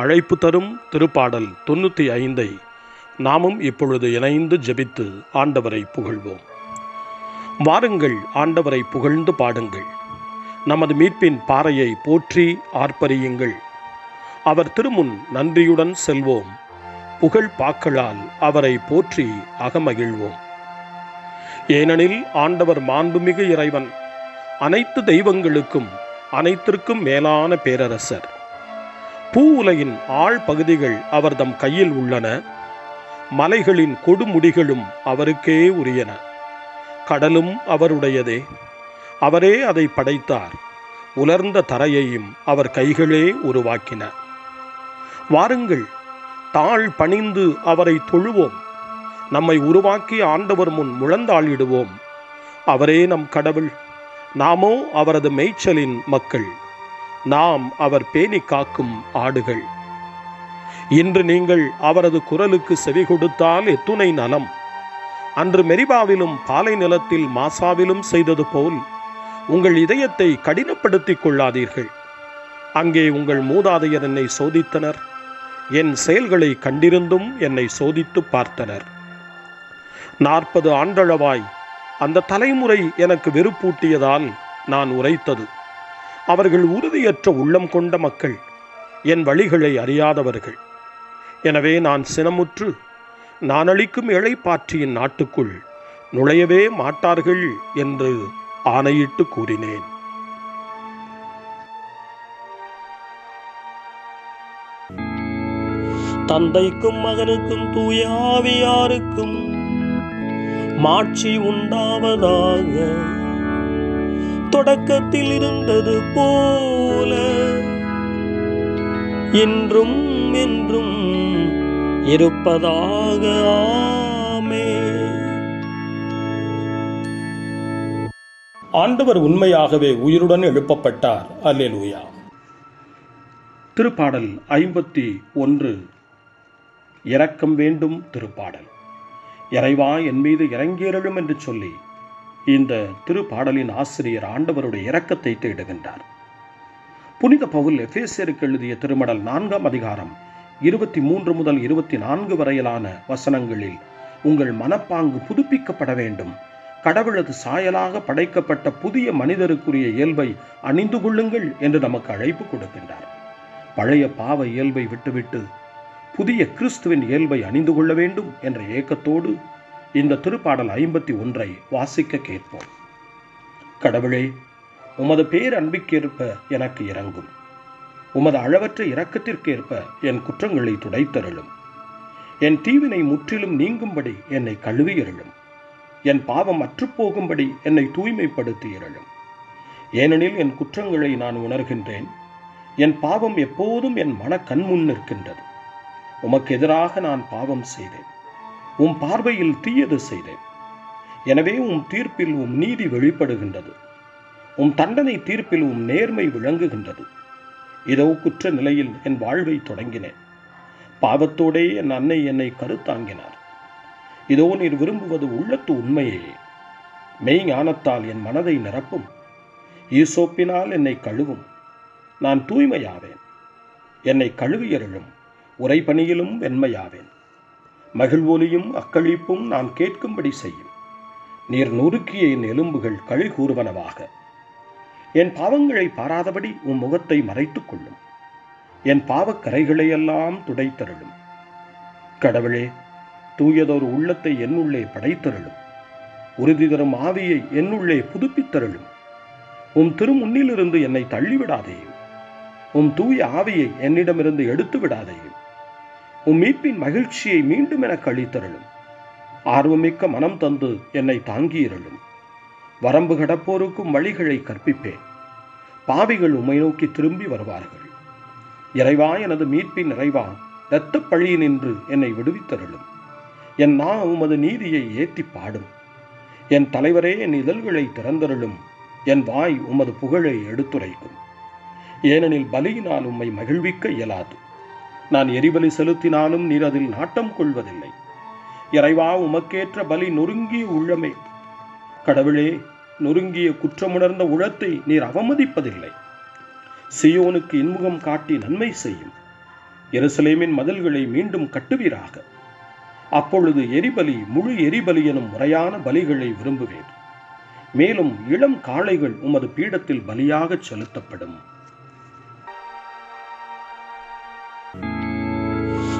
அழைப்பு தரும் திருப்பாடல் தொண்ணூற்றி ஐந்தை நாமும் இப்பொழுது இணைந்து ஜெபித்து ஆண்டவரை புகழ்வோம். வாருங்கள் ஆண்டவரை புகழ்ந்து பாடுங்கள். நமது மீட்பின் பாறையை போற்றி ஆர்ப்பரியுங்கள். அவர் திருமுன் நன்றியுடன் செல்வோம். புகழ் பாக்களால் அவரை போற்றி அகமகிழ்வோம். ஏனெனில் ஆண்டவர் மாண்புமிகு இறைவன். அனைத்து தெய்வங்களுக்கும் அனைத்திற்கும் மேலான பேரரசர். பூ உலகின் ஆழ் பகுதிகள் அவர்தம் கையில் உள்ளன. மலைகளின் கொடுமுடிகளும் அவருக்கே உரியன. கடலும் அவருடையதே. அவரே அதை படைத்தார். உலர்ந்த தரையையும் அவர் கைகளே உருவாக்கின. வாருங்கள் தாழ் பணிந்து அவரை தொழுவோம். நம்மை உருவாக்கி ஆண்டவர் முன் முழந்தாளிடுவோம். அவரே நம் கடவுள். நாமோ அவரது மேய்ச்சலின் மக்கள். நாம் அவர் பேணி காக்கும் ஆடுகள். இன்று நீங்கள் அவரது குரலுக்கு செவி கொடுத்தால் எத்துணை நலம். அன்று மெரிபாவிலும் பாலை நிலத்தில் மாசாவிலும் செய்தது போல் உங்கள் இதயத்தை கடினப்படுத்திக் கொள்ளாதீர்கள். அங்கே உங்கள் மூதாதையர் என்னை சோதித்தனர். என் செயல்களை கண்டிருந்தும் என்னை சோதித்து பார்த்தனர். நாற்பது ஆண்டளவாய். அந்த தலைமுறை எனக்கு வெறுப்பூட்டியதால் நான் உரைத்தது. அவர்கள் உறுதியற்ற உள்ளம் கொண்ட மக்கள் என் வழிகளை அறியாதவர்கள். எனவே நான் சினமுற்று நான் அளிக்கும் இழைப்பாற்றியின் நாட்டுக்குள் நுழையவே மாட்டார்கள் என்று ஆணையிட்டு கூறினேன். தந்தைக்கும் மகனுக்கும் தூயாவியாருக்கும் மாட்சி உண்டாவதாக தொடக்கத்தில் இருந்தது போல. என்றும் என்றும் இருப்பதாக ஆமே. ஆண்டவர் உண்மையாகவே உயிருடன் எழுப்பப்பட்டார். அல்லேலூயா. திருப்பாடல் ஐம்பத்தி ஒன்று. இரக்கம் வேண்டும் திருப்பாடல். இறைவா என் மீது இறங்கியருளும் என்று சொல்லி இந்த திருப்பாடலின் ஆசிரியர் ஆண்டவருடைய இரக்கத்தை தேடுகின்றார். புனித பவுல் எஃபேசியருக்கு எழுதிய திருமடல் நான்காம் அதிகாரம் இருபத்தி மூன்று முதல் இருபத்தி நான்கு வரையிலான வசனங்களில் உங்கள் மனப்பாங்கு புதுப்பிக்கப்பட வேண்டும். கடவுளது சாயலாக படைக்கப்பட்ட புதிய மனிதருக்குரிய இயல்பை அணிந்து கொள்ளுங்கள் என்று நமக்கு அழைப்பு கொடுக்கின்றார். பழைய பாவ இயல்பை விட்டுவிட்டு புதிய கிறிஸ்துவின் இயல்பை அணிந்து கொள்ள வேண்டும் என்ற ஏக்கத்தோடு இந்த திருப்பாடல் ஐம்பத்தி ஒன்றை வாசிக்க கேட்போம். கடவுளே உமது பேர் அன்பிற்கேற்ப எனக்கு இறங்கும் உமது அளவற்ற இரக்கத்திற்கேற்ப என் குற்றங்களை துடைத்தருளும். என் தீவினை முற்றிலும் நீங்கும்படி என்னை கழுவி எழும் என் பாவம் அற்றுப்போகும்படி என்னை தூய்மைப்படுத்தியருளும். ஏனெனில் என் குற்றங்களை நான் உணர்கின்றேன். என் பாவம் எப்போதும் என் மன கண்முன் நிற்கின்றது. உமக்கு எதிராக நான் பாவம் செய்தேன். உம் பார்வையில் தீயது செய்தேன். எனவே உம் தீர்ப்பில் உம் நீதி வெளிப்படுகின்றது. உம் தண்டனை தீர்ப்பில் உம் நேர்மை விளங்குகின்றது. இதோ குற்ற நிலையில் என் வாழ்வை தொடங்கினேன். பாவத்தோடே என் அன்னை என்னை கருத்தாங்கினார். இதோ நீர் விரும்புவது உள்ளத்து உண்மையே. மெய் ஞானத்தால் என் மனதை நிரப்பும். ஈசோப்பினால் என்னை கழுவும். நான் தூய்மையாவேன். என்னை கழுவியருளும். உரைபணியிலும் வெண்மையாவேன். மகிழ்வொலியும் அக்களிப்பும் நான் கேட்கும்படி செய்யும். நீர் நொறுக்கிய என் எலும்புகள் களி கூறுவனவாக என் பாவங்களை பாராதபடி உன் முகத்தை மறைத்துக் கொள்ளும். என் பாவக்கரைகளையெல்லாம் துடைத்தருளும். கடவுளே தூயதொரு உள்ளத்தை என்னுள்ளே படைத்தருளும். உறுதி தரும் ஆவியை என்னுள்ளே புதுப்பித்தருளும். உம் திருமுன்னிலிருந்து என்னை தள்ளிவிடாதேயும். உம் தூய ஆவியை என்னிடமிருந்து எடுத்து விடாதேயும் உம் மீட்பின் மகிழ்ச்சியை மீண்டும் எனக்கு அளித்தருளும் ஆர்வமிக்க மனம் தந்து என்னை தாங்கியிருளும். வரம்பு கடப்போருக்கும் வழிகளை கற்பிப்பேன். பாவிகள் உம்மை நோக்கி திரும்பி வருவார்கள். இறைவா எனது மீட்பின் இறைவா இரத்தப் பழியினின்று என்னை விடுவித்தருளும். என் நா உமது நீதியை ஏத்தி பாடும். என் தலைவரே என் இதழ்களை திறந்தருளும். என் வாய் உமது புகழை எடுத்துரைக்கும். ஏனெனில் பலியினால் உம்மை மகிழ்விக்க இயலாது. நான் எரிபலி செலுத்தினாலும் நீர் அதில் நாட்டம் கொள்வதில்லை. இறைவா உமக்கேற்ற பலி நொறுங்கிய உள்ளமே. கடவுளே நொறுங்கிய குற்றமுணர்ந்த உளத்தை நீர் அவமதிப்பதில்லை. சியோனுக்கு இன்முகம் காட்டி நன்மை செய்யும். எருசலேமின் மதில்களை மீண்டும் கட்டுவீராக. அப்பொழுது எரிபலி முழு எரிபலி எனும் முறையான பலிகளை விரும்புவேன். மேலும் இளம் காளைகள் உமது பீடத்தில் பலியாகச் செலுத்தப்படும்.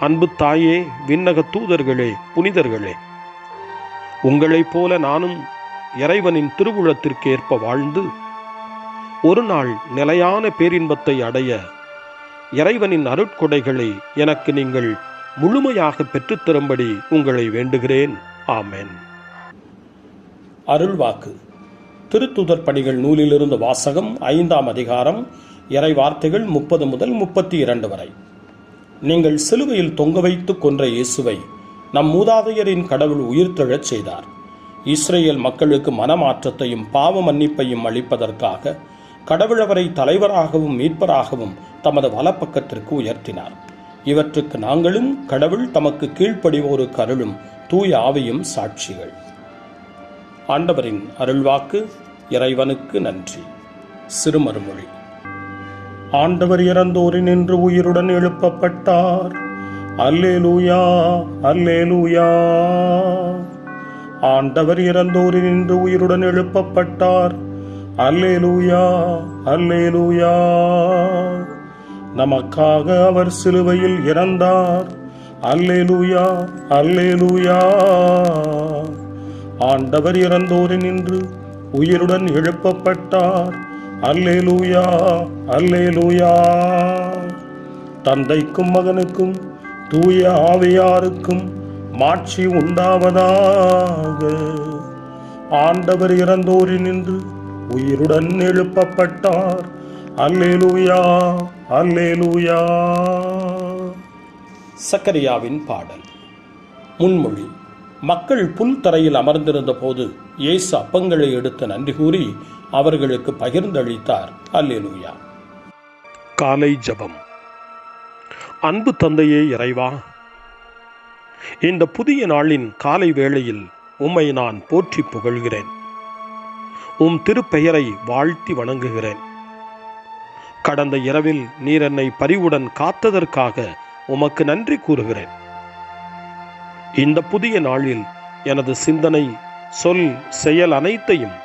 அன்பு தாயே விண்ணக தூதர்களே புனிதர்களே. உங்களைப் போல நானும் இறைவனின் திருவுளத்திற்கு ஏற்ப வாழ்ந்து ஒரு நாள் நிலையான பேரின்பத்தை அடைய இறைவனின் அருட்கொடைகளை எனக்கு நீங்கள் முழுமையாக பெற்றுத்தரும்படி உங்களை வேண்டுகிறேன். ஆமென். அருள்வாக்கு. திருத்துதர் பணிகள் நூலிலிருந்து வாசகம் ஐந்தாம் அதிகாரம் இறை வார்த்தைகள் முப்பது முதல் முப்பத்தி இரண்டு வரை. நீங்கள் சிலுவையில் தொங்க வைத்து கொன்ற இயேசுவை நம் மூதாதையரின் கடவுள் உயிர்த்தெழச் செய்தார். இஸ்ரேல் மக்களுக்கு மனமாற்றத்தையும் பாவ மன்னிப்பையும் அளிப்பதற்காக கடவுள் அவரை தலைவராகவும் மீட்பராகவும் தமது வலப்பக்கத்திற்கு உயர்த்தினார். இவற்றுக்கு நாங்களும் கடவுள் தமக்கு கீழ்ப்படிவோருக்கு அருளும் தூய ஆவியும் சாட்சிகள். ஆண்டவரின் அருள்வாக்கு இறைவனுக்கு நன்றி. சிறுமறுமொழி. ஆண்டவர் இறந்தோரின் நின்று உயிருடன் எழுப்பப்பட்டார். அல்லேலூயா அல்லேலூயா. ஆண்டவர் இறந்தோரின் நின்று உயிருடன் எழுப்பப்பட்டார். அல்லேலூயா அல்லேலூயா. நமக்காக அவர் சிலுவையில் இறந்தார். அல்லேலூயா அல்லேலூயா. ஆண்டவர் இறந்தோரின் நின்று உயிருடன் எழுப்பப்பட்டார். அல்லேலூயா அல்லேலூயா. தந்தைக்கும் மகனுக்கும் தூய ஆவியாருக்கும் மாட்சி உண்டாவதாக. ஆண்டவர் இறந்தோரி நின்று உயிருடன் எழுப்பப்பட்டார். அல்லேலூயா அல்லேலூயா. சக்கரியாவின் பாடல். முன்மொழி. மக்கள் புல் தரையில் அமர்ந்திருந்த போது இயேசு அப்பங்களை எடுத்து நன்றி கூறி அவர்களுக்கு பகிர்ந்தளித்தார். அல்லேலூயா. காலை ஜபம். அன்பு தந்தையே இறைவா இந்த புதிய நாளின் காலை வேளையில் உம்மை நான் போற்றி புகழ்கிறேன். உம் திருப்பெயரை வாழ்த்தி வணங்குகிறேன். கடந்த இரவில் நீர் என்னை பரிவுடன் காத்ததற்காக உமக்கு நன்றி கூறுகிறேன். இந்த புதிய நாளில் எனது சிந்தனை சொல் செயல் அனைத்தையும்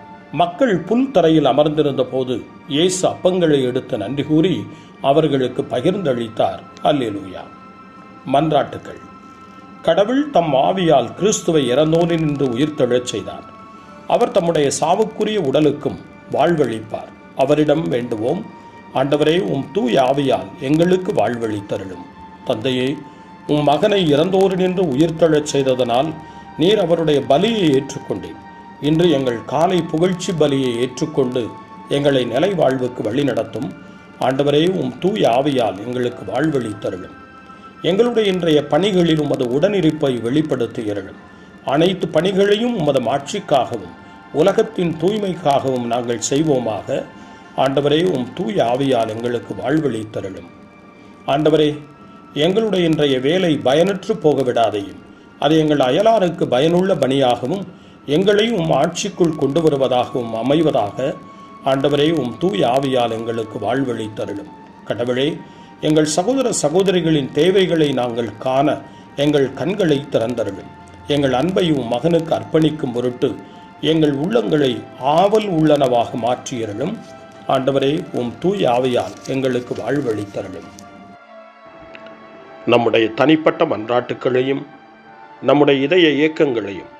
மக்கள் புல் தரையில் அமர்ந்திருந்த போது இயேசு அப்பங்களை எடுத்து நன்றி கூறி அவர்களுக்கு பகிர்ந்தளித்தார். அல்லேலூயா. மன்றாட்டுக்கள். கடவுள் தம் ஆவியால் கிறிஸ்துவை இறந்தோனில் நின்று உயிர்த்தெழச் செய்தார். அவர் தம்முடைய சாவுக்குரிய உடலுக்கும் வாழ்வளிப்பார் அவரிடம் வேண்டுவோம் ஆண்டவரே உம் தூய் ஆவியால் எங்களுக்கு வாழ்வழித்தருளும் தந்தையே உம் மகனை இறந்தோரினின்று உயிர்த்தெழச் செய்ததனால் நீர் அவருடைய பலியை ஏற்றுக்கொண்டேன் இன்று எங்கள் காலை புகழ்ச்சி பலியை ஏற்றுக்கொண்டு எங்களை நிலை வாழ்வுக்கு வழிநடத்தும் ஆண்டவரே உம் தூய ஆவியால் எங்களுக்கு வாழ்வளித்தருளும் எங்களுடைய இன்றைய பணிகளில் உமது உடனிருப்பை வெளிப்படுத்துகிறளும் அனைத்து பணிகளையும் உமது மாட்சிக்காகவும் உலகத்தின் தூய்மைக்காகவும் நாங்கள் செய்வோமாக. ஆண்டவரே உம் தூய ஆவியால் எங்களுக்கு வாழ்வளித்தருளும் ஆண்டவரே எங்களுடைய இன்றைய வேலை பயனற்று போக விடாதையும் அது எங்கள் அயலாருக்கு பயனுள்ள பணியாகவும் எங்களையும் உம் ஆட்சிக்குள் கொண்டு வருவதாகவும் அமைவதாக ஆண்டவரே உம் தூய் ஆவியால் எங்களுக்கு தருளும். கடவுளே எங்கள் சகோதர சகோதரிகளின் தேவைகளை நாங்கள் காண எங்கள் கண்களை திறந்தருளும். எங்கள் அன்பையும் மகனுக்கு அர்ப்பணிக்கும் பொருட்டு எங்கள் உள்ளங்களை ஆவல் உள்ளனவாக மாற்றியருளும். ஆண்டவரே உம் தூய் ஆவியால் எங்களுக்கு தருளும். நம்முடைய தனிப்பட்ட மன்றாட்டுக்களையும் நம்முடைய இதய இயக்கங்களையும்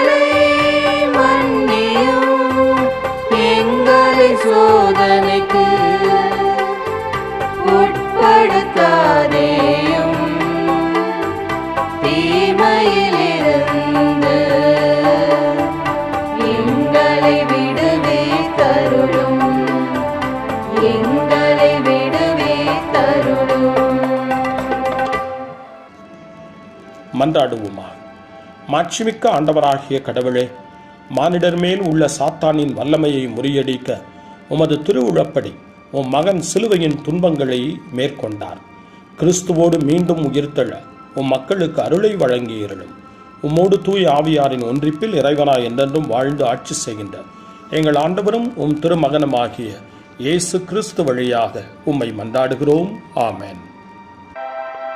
மன்றாடுவோமா மாட்சிமிக்க ஆண்டவராகிய கடவுளே மானிடர் மேல் உள்ள சாத்தானின் வல்லமையை முறியடிக்க உமது திருவுழப்படி உம் மகன் சிலுவையின் துன்பங்களை மேற்கொண்டார். கிறிஸ்துவோடு மீண்டும் உயிர்த்தெழ உம் மக்களுக்கு அருளை வழங்கியிருளும். உம்மோடு தூய் ஆவியாரின் ஒன்றிப்பில் இறைவனாய் என்றென்றும் வாழ்ந்து ஆட்சி செய்கின்ற எங்கள் ஆண்டவரும் உம் திருமகனுமாகிய இயேசு கிறிஸ்து வழியாக உம்மை மன்றாடுகிறோம். ஆமேன்.